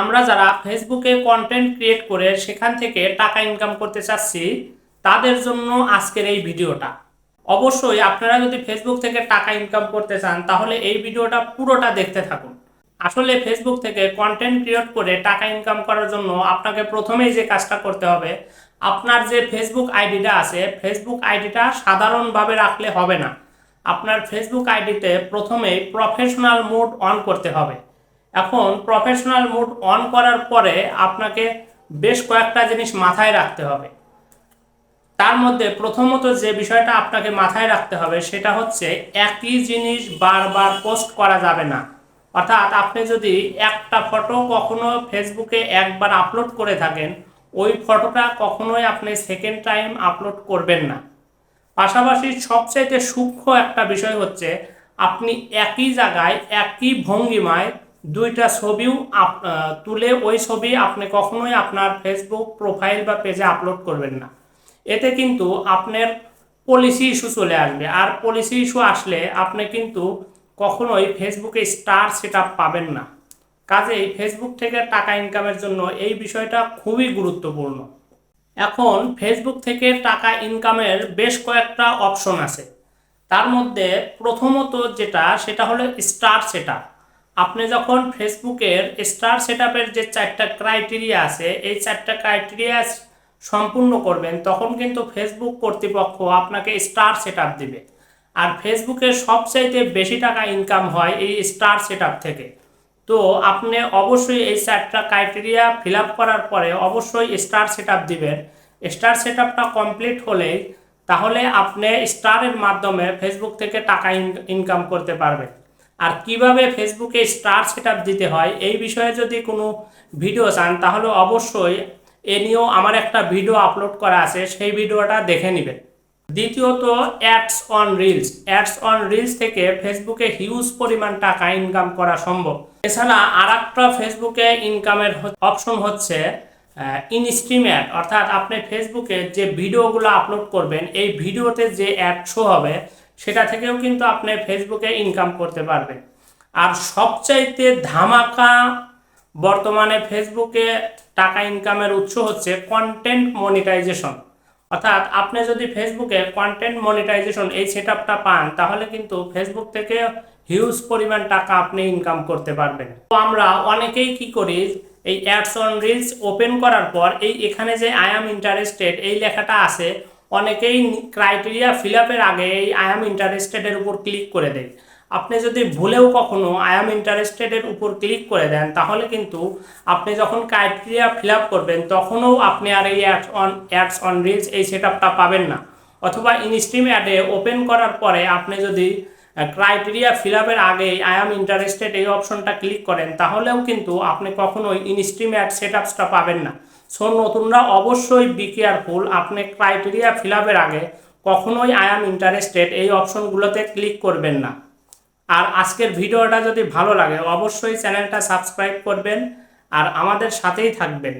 আমরা যারা ফেসবুকে কন্টেন্ট ক্রিয়েট করে সেখান থেকে টাকা ইনকাম করতে চাচ্ছি, তাদের জন্য আজকের এই ভিডিওটা। অবশ্যই আপনারা যদি ফেসবুক থেকে টাকা ইনকাম করতে চান, তাহলে এই ভিডিওটা পুরোটা দেখতে থাকুন। আসলে ফেসবুক থেকে কন্টেন্ট ক্রিয়েট করে টাকা ইনকাম করার জন্য আপনাকে প্রথমেই যে কাজটা করতে হবে, আপনার যে ফেসবুক আইডিটা আছে ফেসবুক আইডিটা সাধারণভাবে রাখলে হবে না। আপনার ফেসবুক আইডিতে প্রথমেই প্রফেশনাল মোড অন করতে হবে। এখন প্রফেশনাল মোড অন করার পরে আপনাকে বেশ কয়েকটা জিনিস মাথায় রাখতে হবে। তার মধ্যে প্রথমত যে বিষয়টা আপনাকে মাথায় রাখতে হবে সেটা হচ্ছে একই জিনিস বারবার পোস্ট করা যাবে না। অর্থাৎ আপনি যদি একটা ফটো কখনো ফেসবুকে একবার আপলোড করে থাকেন, ওই ফটোটা কখনোই আপনি সেকেন্ড টাইম আপলোড করবেন না। পাশাপাশি সবচাইতে সূক্ষ্ম একটা বিষয় হচ্ছে, আপনি একই জায়গায়, একই ভঙ্গিমায় দুইটা ছবিও তুলে ওই ছবি আপনি কখনোই আপনার ফেসবুক প্রোফাইল বা পেজে আপলোড করবেন না। এতে কিন্তু আপনার পলিসি ইস্যু চলে আসবে। আর পলিসি ইস্যু আসলে আপনি কিন্তু কখনোই ফেসবুকে স্টার সেট পাবেন না। কাজেই ফেসবুক থেকে টাকা ইনকামের জন্য এই বিষয়টা খুবই গুরুত্বপূর্ণ। এখন ফেসবুক থেকে টাকা ইনকামের বেশ কয়েকটা অপশন আছে। তার মধ্যে প্রথমত যেটা, সেটা হলো স্টার সেট আপনি যখন ফেসবুকের স্টার সেট যে চারটা ক্রাইটেরিয়া আছে, এই চারটা ক্রাইটেরিয়া সম্পূর্ণ করবেন, তখন কিন্তু ফেসবুক কর্তৃপক্ষ আপনাকে স্টার সেট দিবে। আর ফেসবুকে সবচাইতে বেশি টাকা ইনকাম হয় এই স্টার সেট থেকে। তো আপনি অবশ্যই এই চারটা ক্রাইটেরিয়া ফিল করার পরে অবশ্যই স্টার সেট দিবেন। স্টার সেট কমপ্লিট হলেই তাহলে আপনি স্টারের মাধ্যমে ফেসবুক থেকে টাকা ইনকাম করতে পারবেন। আর কীভাবে ফেসবুকে স্টার সেট দিতে হয়, এই বিষয়ে যদি কোনো ভিডিও চান, তাহলে অবশ্যই এ নিয়েও আমার একটা ভিডিও আপলোড করা আছে, সেই ভিডিওটা দেখে নেবেন। দ্বিতীয়ত ads on reels ads on reels থেকে ফেসবুকে হিউজ পরিমাণ টাকা ইনকাম করা সম্ভব। এছাড়া আর একটা ফেসবুকে ইনকামের অপশন হচ্ছে ইনস্ট্রিম অ্যাড অর্থাৎ আপনি ফেসবুকে যে ভিডিওগুলো আপলোড করবেন, এই ভিডিওতে যে অ্যাড শো হবে সেটা থেকেও কিন্তু আপনি ফেসবুকে ইনকাম করতে পারবেন। আর সবচাইতে ধামাকা বর্তমানে ফেসবুকে টাকা ইনকামের উৎস হচ্ছে কন্টেন্ট মনিটাইজেশন অর্থাৎ আপনি যদি ফেসবুকে কন্টেন্ট মনিটাইজেশন এই সেট পান, তাহলে কিন্তু ফেসবুক থেকে হিউজ পরিমাণ টাকা আপনি ইনকাম করতে পারবেন। তো আমরা অনেকেই কি করি, এই অ্যাডস অন রিলস ওপেন করার পর এই এখানে যে আই অ্যাম ইন্টারেস্টেড এই লেখাটা আছে অনেকেই ক্রাইটেরিয়া ফিল আপের আগে এই আই অ্যাম ইন্টারেস্টেডের উপর ক্লিক করে দেয়। আপনি যদি ভুলেও কখনো আই অ্যাম ইন্টারেস্টেডের উপর ক্লিক করে দেন, তাহলে কিন্তু আপনি যখন ক্রাইটেরিয়া ফিল আপ করবেন, তখনও আপনি আর এই ads on ads on reels এই সেট আপটা পাবেন না। অথবা ইনস্ট্রিম অ্যাডে ওপেন করার পরে আপনি যদি ক্রাইটেরিয়া ফিল আপের আগে আই অ্যাম ইন্টারেস্টেড এই অপশনটা ক্লিক করেন, তাহলেও কিন্তু আপনি কখনোই ইনস্ট্রিম অ্যাড সেট আপসটা পাবেন না। সো নতুনরা অবশ্যই বি কেয়ারফুল আপনি ক্রাইটেরিয়া ফিল আপের আগে কখনোই আই অ্যাম ইন্টারেস্টেড এই অপশনগুলোতে ক্লিক করবেন না। আর আজকের ভিডিওটা যদি ভালো লাগে, অবশ্যই চ্যানেলটা সাবস্ক্রাইব করবেন। আর আমাদের সাথেই থাকবেন।